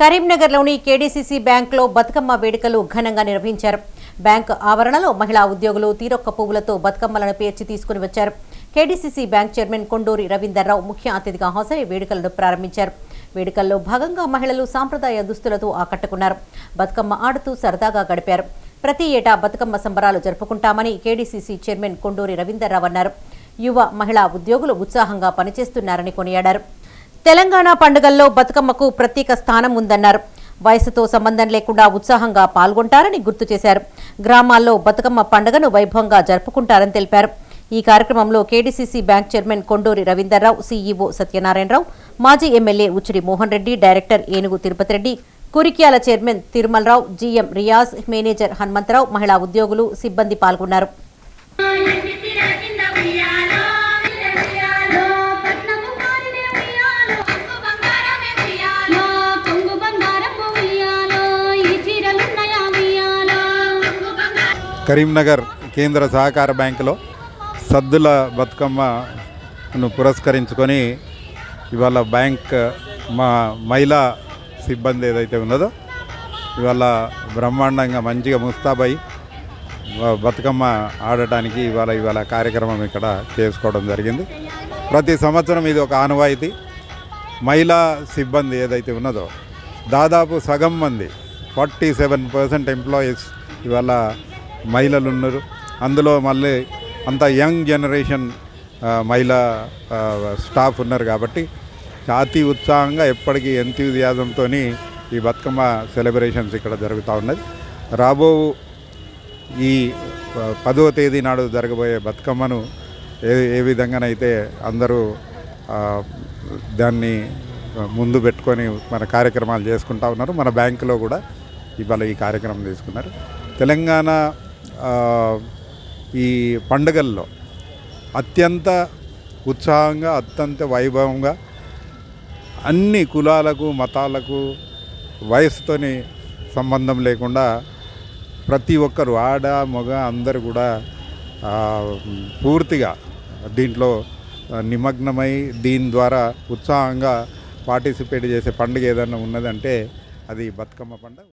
కరీంనగర్లోని కేడీసీసీ బ్యాంకులో బతుకమ్మ వేడుకలు ఘనంగా నిర్వహించారు. బ్యాంక్ ఆవరణలో మహిళా ఉద్యోగులు తీరొక్క పువ్వులతో బతుకమ్మలను పేర్చి తీసుకుని వచ్చారు. KDCC bank chairman Konduri Ravinder Rao ముఖ్య అతిథిగా హాజరై వేడుకలను ప్రారంభించారు. వేడుకల్లో భాగంగా మహిళలు సాంప్రదాయ దుస్తులతో ఆకట్టుకున్నారు. బతుకమ్మ ఆడుతూ సరదాగా గడిపారు. ప్రతి ఏటా బతుకమ్మ సంబరాలు జరుపుకుంటామని కేడీసీసీ చైర్మన్ కొండూరి రవీందర్రావు అన్నారు. యువ మహిళా ఉద్యోగులు ఉత్సాహంగా పనిచేస్తున్నారని కొనియాడారు. తెలంగాణ పండుగల్లో బతుకమ్మకు ప్రత్యేక స్థానం ఉందన్నారు. వయసుతో సంబంధం లేకుండా ఉత్సాహంగా పాల్గొంటారని గుర్తు చేశారు. గ్రామాల్లో బతుకమ్మ పండుగను వైభవంగా జరుపుకుంటారని తెలిపారు. ఈ కార్యక్రమంలో KDCC bank chairman Konduri Ravinder Rao CEO Satyanarayana Rao మాజీ MLA Uchidi Mohan Reddy director Enugu Tirupati Reddy Kurikyala chairman Tirumala Rao GM Riyaz manager Hanumantha Rao మహిళా ఉద్యోగులు సిబ్బంది పాల్గొన్నారు. కరీంనగర్ కేంద్ర సహకార బ్యాంకులో సద్దుల బతుకమ్మను పురస్కరించుకొని ఇవాళ బ్యాంక్ మా మహిళా సిబ్బంది ఏదైతే ఉన్నదో ఇవాళ బ్రహ్మాండంగా మంచిగా ముస్తాబై బతుకమ్మ ఆడటానికి ఇవాళ ఇవాళ కార్యక్రమం ఇక్కడ చేసుకోవడం జరిగింది. ప్రతి సంవత్సరం ఇది ఒక ఆనవాయితీ. మహిళా సిబ్బంది ఏదైతే ఉన్నదో దాదాపు సగం మంది ఫార్టీ సెవెన్ పర్సెంట్ ఎంప్లాయీస్ ఇవాళ మహిళలు ఉన్నారు అందులో మళ్ళీ అంత యంగ్ జనరేషన్ మహిళా స్టాఫ్ ఉన్నారు కాబట్టి అతి ఉత్సాహంగా ఎప్పటికీ ఎంతూజియాజంతో ఈ బతుకమ్మ సెలబ్రేషన్స్ ఇక్కడ జరుగుతూ ఉన్నది. రాబో ఈ పదవ తేదీ నాడు జరగబోయే బతుకమ్మను ఏ ఏ విధంగానైతే అందరూ దాన్ని ముందు పెట్టుకొని మన కార్యక్రమాలు చేసుకుంటా ఉన్నారు మన బ్యాంకులో కూడా ఇవాళ ఈ కార్యక్రమం తీసుకున్నారు. తెలంగాణ ఈ పండుగల్లో అత్యంత ఉత్సాహంగా అత్యంత వైభవంగా అన్ని కులాలకు మతాలకు వయసుతోని సంబంధం లేకుండా ప్రతి ఒక్కరు ఆడ మగ అందరు కూడా పూర్తిగా దీంట్లో నిమగ్నమై దీని ద్వారా ఉత్సాహంగా పార్టిసిపేట్ చేసే పండుగ ఏదైనా ఉన్నదంటే అది బతుకమ్మ పండుగ.